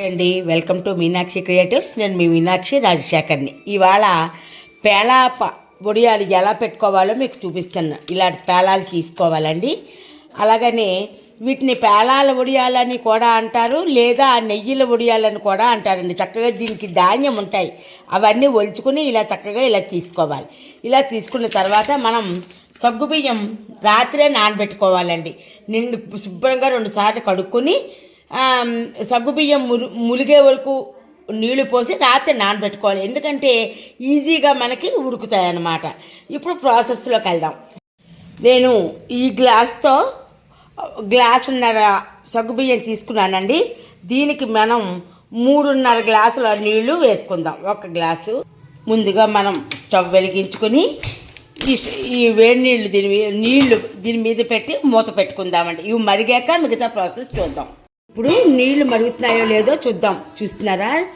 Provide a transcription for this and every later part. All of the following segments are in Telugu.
అండి. Welcome to Meenakshi creatives. నేను మీ మీనాక్షి రాజశేఖర్ని. ఇవాళ పేలాప బొడియాలు ఎలా పెట్టుకోవాలో మీకు చూపిస్తాను ఇలాంటి పేలాలు తీసుకోవాలండి. అలాగనే వీటిని పేలాల ఉడియాలని కూడా అంటారు లేదా నెయ్యిల ఉడియాలని కూడా అంటారండి. చక్కగా దీనికి ధాన్యం ఉంటాయి. అవన్నీ ఒలుచుకుని ఇలా చక్కగా ఇలా తీసుకోవాలి. ఇలా తీసుకున్న తర్వాత మనం సగ్గుబియ్యం రాత్రే నానబెట్టుకోవాలండి. నిండు శుభ్రంగా రెండుసార్లు కడుక్కొని సగ్గుబియ్యం మురు ములిగే వరకు నీళ్ళు పోసి రాత్రి నానబెట్టుకోవాలి. ఎందుకంటే ఈజీగా మనకి ఉడుకుతాయి అన్నమాట ఇప్పుడు ప్రాసెస్లోకి వెళ్దాం. నేను ఈ గ్లాస్తో గ్లాసున్నర సగ్గుబియ్యం తీసుకున్నానండి. దీనికి మనం మూడున్నర గ్లాసుల నీళ్ళు వేసుకుందాం. ఒక గ్లాసు. ముందుగా మనం స్టవ్ వెలిగించుకొని ఈ ఈ వేడి నీళ్ళు దీని నీళ్ళు దీని మీద పెట్టి మూత పెట్టుకుందామండి. ఇవి మరిగాక మిగతా ప్రాసెస్ చూద్దాం. ఇప్పుడు నీళ్ళు మరుగుతున్నాయో లేదో చూద్దాం. చూస్తున్నారా?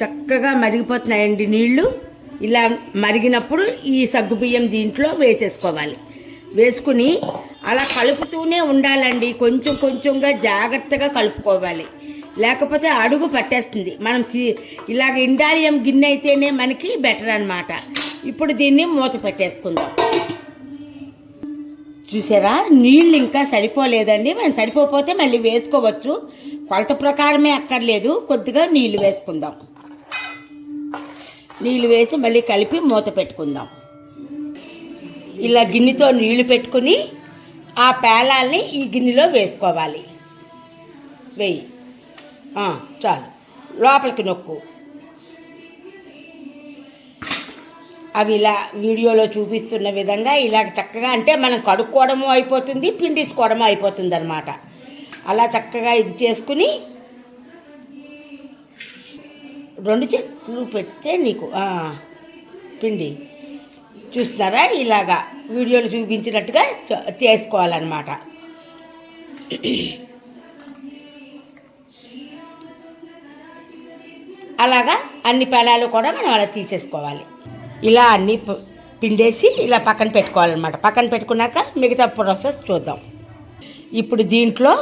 చక్కగా మరిగిపోతున్నాయండి నీళ్ళు. ఇలా మరిగినప్పుడు ఈ సగ్గు బియ్యం దీంట్లో వేసేసుకోవాలి. వేసుకుని అలా కలుపుతూనే ఉండాలండి. కొంచెం కొంచెంగా జాగ్రత్తగా కలుపుకోవాలి. లేకపోతే అడుగు పట్టేస్తుంది. మనం సి ఇలాగ ఇండాలియం గిన్నె అయితేనే మనకి బెటర్ అన్నమాట. ఇప్పుడు దీన్ని మూత పెట్టేసుకుందాం. చూసారా? నీళ్ళు ఇంకా సరిపోలేదండి. మనం సరిపోతే మళ్ళీ వేసుకోవచ్చు. కొలత ప్రకారమే అక్కర్లేదు. కొద్దిగా నీళ్ళు వేసుకుందాం. నీళ్ళు వేసి మళ్ళీ కలిపి మూత పెట్టుకుందాం. ఇలా గిన్నెతో నీళ్ళు పెట్టుకుని ఆ పేలాల్ని ఈ గిన్నెలో వేసుకోవాలి. వెయ్యి చాలు. లోపలికి నొక్కు. అవి ఇలా వీడియోలో చూపిస్తున్న విధంగా ఇలా చక్కగా అంటే మనం కడుక్కోవడము అయిపోతుంది పిండిసుకోవడము అయిపోతుంది అనమాట అలా చక్కగా ఇది చేసుకుని రెండు చేతులు పెడితే నీకు పిండి. చూస్తున్నారా? ఇలాగా వీడియోలు చూపించినట్టుగా చేసుకోవాలన్నమాట. అలాగా అన్ని పెలాలు కూడా మనం అలా తీసేసుకోవాలి. ఇలా అన్ని పిండేసి ఇలా పక్కన పెట్టుకోవాలన్నమాట. పక్కన పెట్టుకున్నాక మిగతా ప్రాసెస్ చూద్దాం. ఇప్పుడు దీంట్లో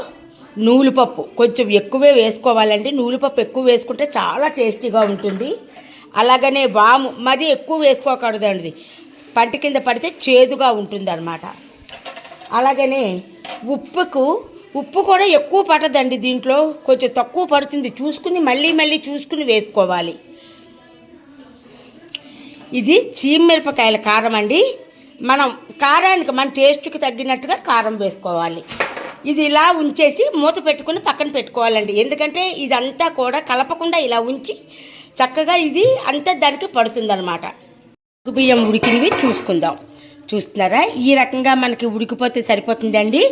నూలుపప్పు కొంచెం ఎక్కువే వేసుకోవాలండి. నూలుపప్పు ఎక్కువ వేసుకుంటే చాలా టేస్టీగా ఉంటుంది. అలాగనే వాము మరీ ఎక్కువ వేసుకోకూడదండి. పంట కింద పడితే చేదుగా ఉంటుంది అనమాట అలాగనే ఉప్పుకు ఉప్పు కూడా ఎక్కువ పడదండి దీంట్లో. కొంచెం తక్కువ పడుతుంది. చూసుకుని మళ్ళీ మళ్ళీ చూసుకుని వేసుకోవాలి. ఇది చీమిరపకాయల కారం అండి. మనం కారానికి మన టేస్ట్కి తగ్గినట్టుగా కారం వేసుకోవాలి. ఇది ఇలా ఉంచేసి మూత పెట్టుకుని పక్కన పెట్టుకోవాలండి. ఎందుకంటే ఇదంతా కూడా కలపకుండా ఇలా ఉంచి చక్కగా ఇది అంతా దానికి పడుతుందన్నమాట. బియ్యం ఉడికింది చూసుకుందాం. చూస్తున్నారా? ఈ రకంగా మనకి ఉడికిపోతే సరిపోతుందండి.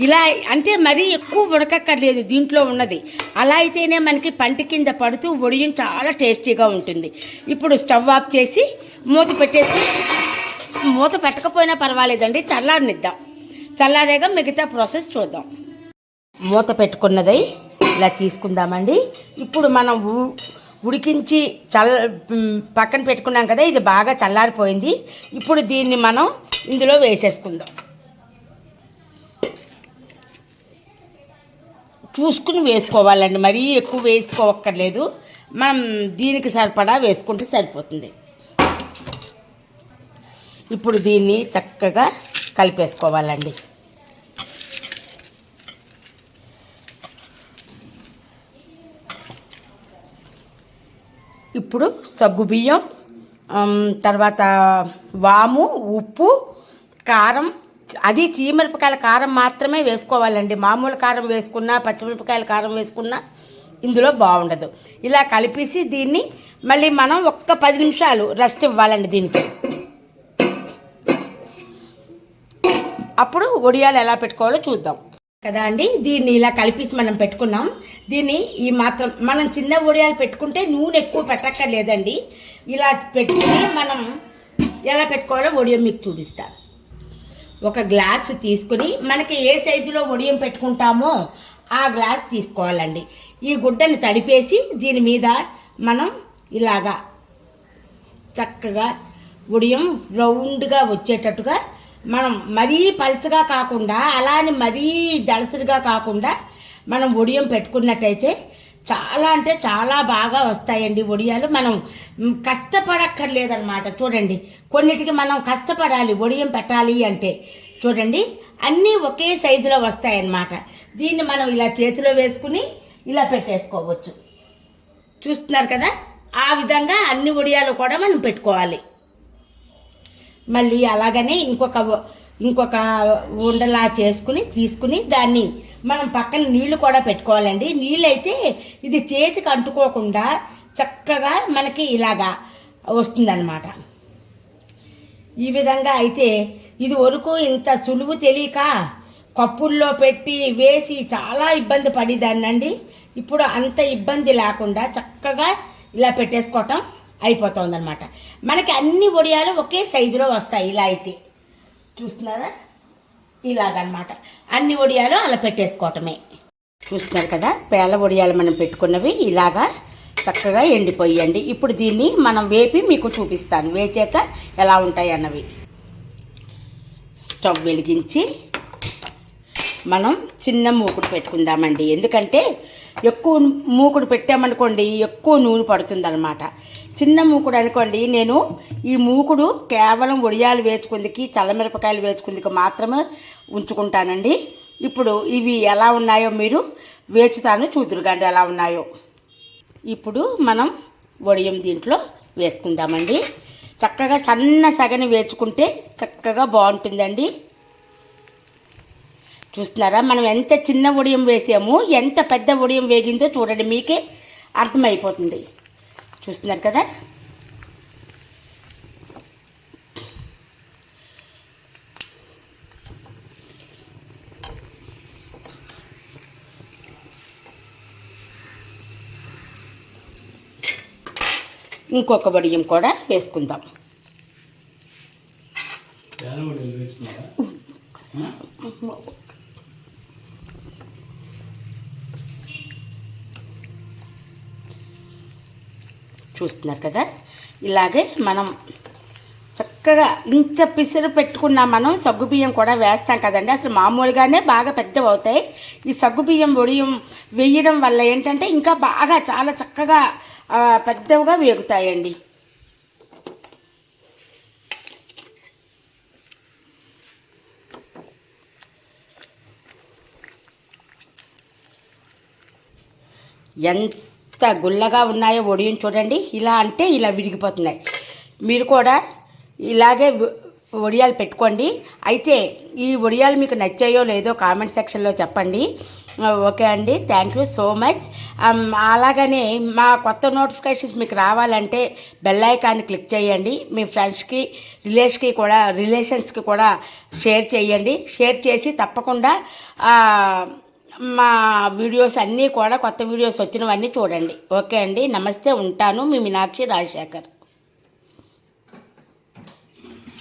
ఇలా అంటే మరీ ఎక్కువ ఉడకక్కర్లేదు దీంట్లో ఉన్నది. అలా అయితేనే మనకి పంట కింద పడుతూ ఒడియం చాలా టేస్టీగా ఉంటుంది. ఇప్పుడు స్టవ్ ఆఫ్ చేసి మూత పెట్టేసి మూత పెట్టకపోయినా పర్వాలేదండి చల్లారనిద్దాం. చల్లారేగా మిగతా ప్రాసెస్ చూద్దాం. మూత పెట్టుకున్నది ఇలా తీసుకుందామండి. ఇప్పుడు మనం ఉడికించి చల్ల పక్కన పెట్టుకున్నాం కదా ఇది బాగా చల్లారిపోయింది. ఇప్పుడు దీన్ని మనం ఇందులో వేసేసుకుందాం. చూసుకుని వేసుకోవాలండి మరీ ఎక్కువ వేసుకోవక్కర్లేదు మనం దీనికి సరిపడా వేసుకుంటే సరిపోతుంది. ఇప్పుడు దీన్ని చక్కగా కలిపేసుకోవాలండి. ఇప్పుడు సగ్గుబియ్యం తర్వాత వాము ఉప్పు కారం. అది చీమిరపకాయల కారం మాత్రమే వేసుకోవాలండి. మామూలు కారం వేసుకున్నా పచ్చిమిరపకాయల కారం వేసుకున్నా ఇందులో బాగుండదు. ఇలా కలిపేసి దీన్ని మళ్ళీ మనం ఒక్క పది నిమిషాలు రెస్ట్ ఇవ్వాలండి దీనికి. అప్పుడు ఒడియాలు ఎలా పెట్టుకోవాలో చూద్దాం. కదా అండి? దీన్ని ఇలా కలిపేసి మనం పెట్టుకున్నాం. దీన్ని ఈ మాత్రం మనం చిన్న ఒడియాలు పెట్టుకుంటే నూనె ఎక్కువ పెట్టక్కర్లేదండి. ఇలా పెట్టుకుని మనం ఎలా పెట్టుకోవాలో ఒడియం మీకు చూపిస్తాను. ఒక గ్లాసు తీసుకుని మనకి ఏ సైజులో ఒడియం పెట్టుకుంటామో ఆ గ్లాస్ తీసుకోవాలండి. ఈ గుడ్డని తడిపేసి దీని మీద మనం ఇలాగా చక్కగా ఉడియం రౌండ్గా వచ్చేటట్టుగా మనం మరీ పలుచగా కాకుండా అలానే మరీ దళసరిగా కాకుండా మనం ఉడియం పెట్టుకున్నట్టయితే చాలా అంటే చాలా బాగా వస్తాయండి వడియాలు మనం కష్టపడక్కర్లేదన్నమాట. చూడండి కొన్నిటికి మనం కష్టపడాలి వడియం పెట్టాలి అంటే. చూడండి అన్నీ ఒకే సైజులో వస్తాయన్నమాట. దీన్ని మనం ఇలా చేతిలో వేసుకుని ఇలా పెట్టేసుకోవచ్చు. చూస్తున్నారు కదా? ఆ విధంగా అన్ని వడియాలు కూడా మనం పెట్టుకోవాలి. మళ్ళీ అలాగనే ఇంకొక ఇంకొక ఉండలా చేసుకుని తీసుకుని దాన్ని మనం పక్కన నీళ్ళు కూడా పెట్టుకోవాలండి. నీళ్ళు అయితే ఇది చేతికి అంటుకోకుండా చక్కగా మనకి ఇలాగా వస్తుందన్నమాట. ఈ విధంగా అయితే ఇది వరకు ఇంత సులువు తెలియక కప్పుల్లో పెట్టి వేసి చాలా ఇబ్బంది పడేదాన్నండి. ఇప్పుడు అంత ఇబ్బంది లేకుండా చక్కగా ఇలా పెట్టేసుకోవటం అయిపోతుందనమాట మనకి అన్ని వడియాలు ఒకే సైజులో వస్తాయి ఇలా అయితే. చూస్తున్నారా? ఇలాగనమాట అన్ని వడియాలు అలా పెట్టేసుకోవటమే. చూస్తున్నారు కదా? పేల ఒడియాలు మనం పెట్టుకున్నవి ఇలాగా చక్కగా ఎండిపోయండి. ఇప్పుడు దీన్ని మనం వేపి మీకు చూపిస్తాను. వేచాక ఎలా ఉంటాయి అన్నవి. స్టవ్ వెలిగించి మనం చిన్న మూకుడు పెట్టుకుందామండి. ఎందుకంటే ఎక్కువ మూకుడు పెట్టామనుకోండి ఎక్కువ నూనె పడుతుందన్నమాట. చిన్న మూకుడు అనుకోండి నేను ఈ మూకుడు కేవలం ఒడియాలు వేసుకుందికి చల్లమిరపకాయలు వేసుకుందికి మాత్రమే ఉంచుకుంటానండి. ఇప్పుడు ఇవి ఎలా ఉన్నాయో మీరు వేచుతాను చూదురుగండి ఎలా ఉన్నాయో. ఇప్పుడు మనం వడియం దీంట్లో వేసుకుందామండి. చక్కగా సన్న సగని వేచుకుంటే చక్కగా బాగుంటుందండి. చూస్తున్నారా? మనం ఎంత చిన్న ఉడియం వేసామో ఎంత పెద్ద ఉడియం వేగిందో చూడండి మీకే అర్థమైపోతుంది. చూస్తున్నారు కదా? ఇంకొక వడియం కూడా వేసుకుందాం. చూస్తున్నారు కదా? ఇలాగే మనం చక్కగా ఇంత పిసరు పెట్టుకున్నా మనం సగ్గుబియ్యం కూడా వేస్తాం కదండి. అసలు మామూలుగానే బాగా పెద్దవి అవుతాయి. ఈ సగ్గుబియ్యం ఒడియం వేయడం వల్ల ఏంటంటే ఇంకా బాగా చాలా చక్కగా పెద్దవిగా వేగుతాయండి. ఎంత గుల్లగా ఉన్నాయో ఒడియం చూడండి. ఇలా అంటే ఇలా విరిగిపోతున్నాయి. మీరు కూడా ఇలాగే ఒడియాలు వడియాలు పెట్టుకోండి. అయితే ఈ వడియాలు మీకు నచ్చాయో లేదో కామెంట్ సెక్షన్లో చెప్పండి. ఓకే అండి. Thank you so much. అలాగనే మా కొత్త నోటిఫికేషన్స్ మీకు రావాలంటే బెల్ ఐకాన్ని క్లిక్ చేయండి. మీ ఫ్రెండ్స్కి రిలేషన్కి కూడా రిలేషన్స్కి కూడా షేర్ చేయండి. షేర్ చేసి తప్పకుండా మా వీడియోస్ అన్నీ కూడా కొత్త వీడియోస్ వచ్చినవన్నీ చూడండి. ఓకే అండి? నమస్తే ఉంటాను. మీ మీనాక్షి రాజశేఖర్.